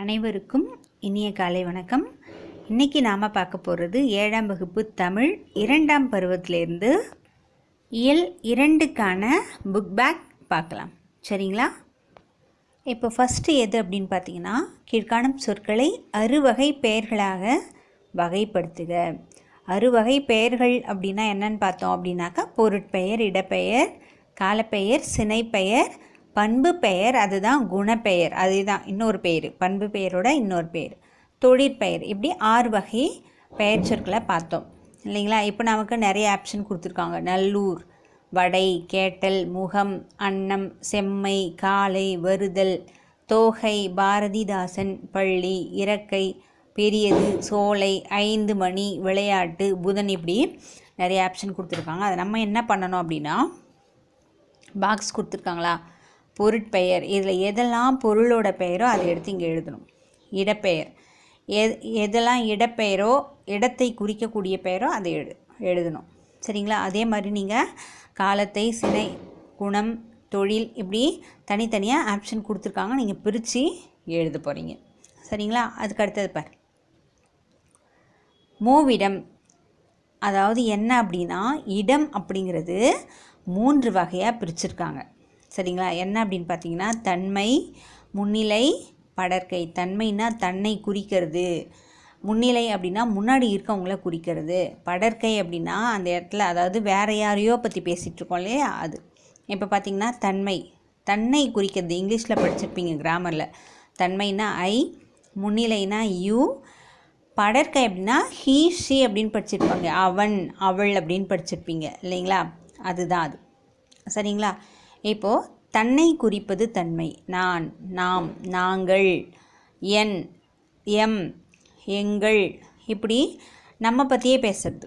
அனைவருக்கும் இனிய காலை வணக்கம். இன்றைக்கி நாம் பார்க்க போகிறது ஏழாம் வகுப்பு தமிழ் இரண்டாம் பருவத்திலேருந்து இயல் இரண்டுக்கான புக் பேக் பார்க்கலாம். சரிங்களா? இப்போ ஃபஸ்ட்டு எது அப்படின்னு பார்த்தீங்கன்னா கீழ்காணும் சொற்களை அறுவகை பெயர்களாக வகைப்படுத்துக. அறுவகை பெயர்கள் அப்படின்னா என்னன்னு பார்த்தோம் அப்படின்னாக்கா பொருட்பெயர் இடப்பெயர் காலப்பெயர் சினைப்பெயர் பண்பு பெயர் அதுதான் குணப்பெயர். அதுதான் இன்னொரு பெயர் பண்பு பெயரோட இன்னொரு பெயர் தொழிற்பெயர். இப்படி ஆறு வகை பெயர் சொற்களை பார்த்தோம். இல்லைங்களா? இப்போ நமக்கு நிறைய ஆப்ஷன் கொடுத்துருக்காங்க. நல்லூர் வடை கேட்டல் முகம் அன்னம் செம்மை காலை வருதல் தோகை பாரதிதாசன் பள்ளி இறக்கை பெரியது சோலை ஐந்து மணி விளையாட்டு புதன் இப்படி நிறைய ஆப்ஷன் கொடுத்துருக்காங்க. அதை நம்ம என்ன பண்ணணும் அப்படின்னா பாக்ஸ் கொடுத்துருக்காங்களா? பொருட்பெயர் இதில் எதெல்லாம் பொருளோட பெயரோ அதை எடுத்து இங்கே எழுதணும். இடப்பெயர். எ எதெல்லாம் இடப்பெயரோ இடத்தை குறிக்கக்கூடிய பெயரோ அதை எழு எழுதணும். சரிங்களா? அதே மாதிரி நீங்கள் காலத்தை சினை குணம் தொழில் இப்படி தனித்தனியாக ஆப்ஷன் கொடுத்துருக்காங்க. நீங்கள் பிரித்து எழுத போகிறீங்க சரிங்களா? அதுக்கு அடுத்தது பார். மூவிடம். அதாவது என்ன அப்படின்னா இடம் அப்படிங்கிறது மூன்று வகையாக பிரிச்சிருக்காங்க. சரிங்களா? என்ன அப்படின்னு பார்த்தீங்கன்னா தன்மை முன்னிலை படற்கை. தன்மைனா தன்னை குறிக்கிறது. முன்னிலை அப்படின்னா முன்னாடி இருக்கவங்கள குறிக்கிறது. படற்கை அப்படின்னா அந்த இடத்துல அதாவது வேறு யாரையோ பற்றி பேசிகிட்ருக்கோம் இல்லையா? அது. இப்போ பார்த்தீங்கன்னா தன்மை. தன்னை குறிக்கிறது. இங்கிலீஷில் படிச்சிருப்பீங்க கிராமரில். தன்மைனா ஐ முன்னிலைனா யூ. படற்கை அப்படின்னா ஹீ ஷி அப்படின்னு படிச்சிருப்பாங்க. அவன் அவள் அப்படின்னு படிச்சிருப்பீங்க. இல்லைங்களா? அதுதான் அது. சரிங்களா? இப்போது தன்னை குறிப்பது தன்மை. நான் நாம் நாங்கள் என் எம் எங்கள். இப்படி நம்ம பற்றியே பேசுறது.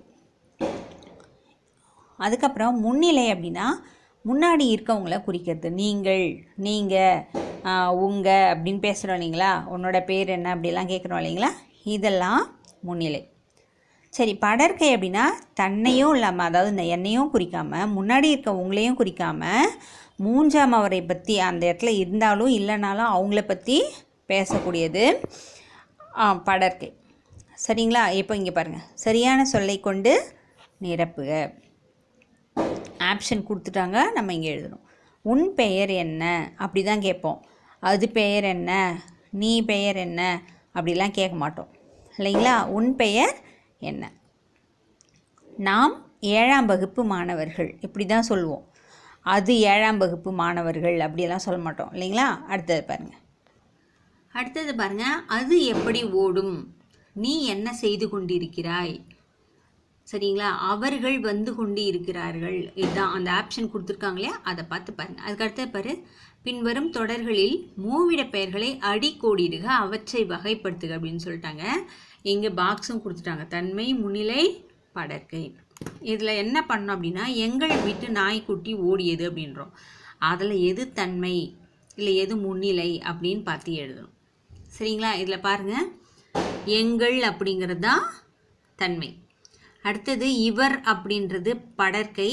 அதுக்கப்புறம் முன்னிலை அப்படின்னா முன்னாடி இருக்கவங்கள குறிக்கிறது. நீங்கள் நீங்கள் உங்கள் அப்படின்னு பேசுகிறோம் இல்லைங்களா? உன்னோட பேர் என்ன அப்படிலாம் கேட்குறோம் இல்லைங்களா? இதெல்லாம் முன்னிலை. சரி படற்கை அப்படின்னா தன்னையும் இல்லாமல் அதாவது இந்த என்னையும் குறிக்காமல் முன்னாடி இருக்க உங்களையும் குறிக்காமல் மூன்றாம் அவரை பற்றி அந்த இடத்துல இருந்தாலும் இல்லைனாலும் அவங்கள பற்றி பேசக்கூடியது படற்கை. சரிங்களா? இப்போ இங்கே பாருங்கள் சரியான சொல்லை கொண்டு நிரப்புக ஆப்ஷன் கொடுத்துட்டாங்க. நம்ம இங்கே எழுதணும். உன் பெயர் என்ன? அப்படி தான் கேட்போம். அது பெயர் என்ன? நீ பெயர் என்ன? அப்படிலாம் கேட்க மாட்டோம். இல்லைங்களா? உன் பெயர் என்ன? நாம் ஏழாம் வகுப்பு மாணவர்கள் இப்படி தான் சொல்லுவோம் அது ஏழாம் வகுப்பு மாணவர்கள் அப்படியெல்லாம் சொல்ல மாட்டோம் இல்லைங்களா? அடுத்தது பாருங்கள் அடுத்தது பாருங்கள் அது எப்படி ஓடும்? நீ என்ன செய்து கொண்டிருக்கிறாய்? சரிங்களா? அவர்கள் வந்து கொண்டு இருக்கிறார்கள். இதுதான் அந்த ஆப்ஷன் கொடுத்துருக்காங்களே அதை பார்த்து பாருங்கள் அதுக்கு அடுத்தது பாரு பின்வரும் தொடர்களில் மூவிட பெயர்களை அடிக்கோடிடுக அவற்றை வகைப்படுத்துக அப்படின்னு சொல்லிட்டாங்க. இங்கே பாக்ஸும் கொடுத்துட்டாங்க. தன்மை முன்னிலை படற்கை. இதில் என்ன பண்ணோம் அப்படின்னா எங்கள் வீட்டு நாய்க்குட்டி ஓடியது அப்படின்றோம். அதில் எது தன்மை இல்லை எது முன்னிலை அப்படின்னு பார்த்து எழுதணும். சரிங்களா? இதில் பாருங்கள் எங்கள் அப்படிங்கிறது தான் தன்மை. அடுத்தது இவர் அப்படின்றது படற்கை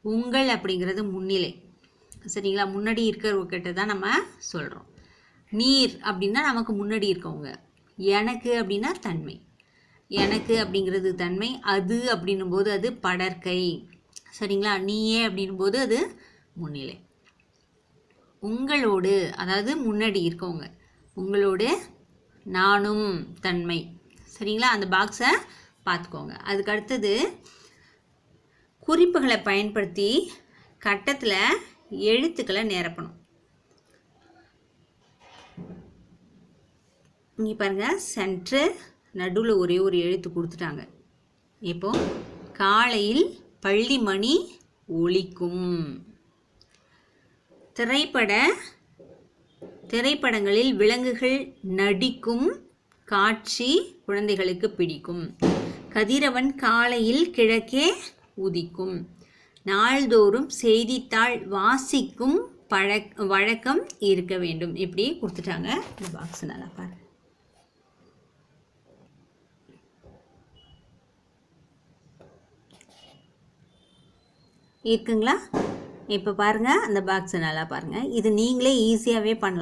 உங்கள் அப்படிங்கிறது முன்னிலை. சரிங்களா? முன்னாடி இருக்கிறவங்கிட்ட தான் நம்ம சொல்கிறோம் நீர் அப்படின்னா நமக்கு முன்னாடி இருக்கவங்க. எனக்கு அப்படின்னா தன்மை. எனக்கு அப்படிங்கிறது தன்மை. அது அப்படின்னும் போது அது படற்கை. சரிங்களா? நீயே அப்படின்னும் போது அது முன்னிலை. உங்களோடு அதாவது முன்னாடி இருக்கவங்க. உங்களோடு நானும் தன்மை. சரிங்களா? அந்த பாக்ஸை பார்த்துக்கோங்க. அதுக்கு அடுத்தது குறிப்புகளை பயன்படுத்தி கட்டத்தில் எழுத்துக்களை நிரப்பணும். இங்கே பாருங்கள் சென்ட்ரு நடுவில் ஒரே ஒரு எழுத்து கொடுத்துட்டாங்க. இப்போ காலையில் பள்ளி மணி ஒழிக்கும் திரைப்பட திரைப்படங்களில் விலங்குகள் நடிக்கும் காட்சி குழந்தைகளுக்கு பிடிக்கும். கதிரவன் காலையில் கிழக்கே உதிக்கும். நாள்தோறும் செய்தித்தாள் வாசிக்கும் பழக் வழக்கம் இருக்க வேண்டும். இப்படி கொடுத்துட்டாங்க. இந்த பாக்ஸ் நல்லா பாருங்கள் இருக்குங்களா? இப்போ பாருங்கள் அந்த பாக்ஸை நல்லா பாருங்கள் இது நீங்களே ஈஸியாகவே பண்ணலாம்.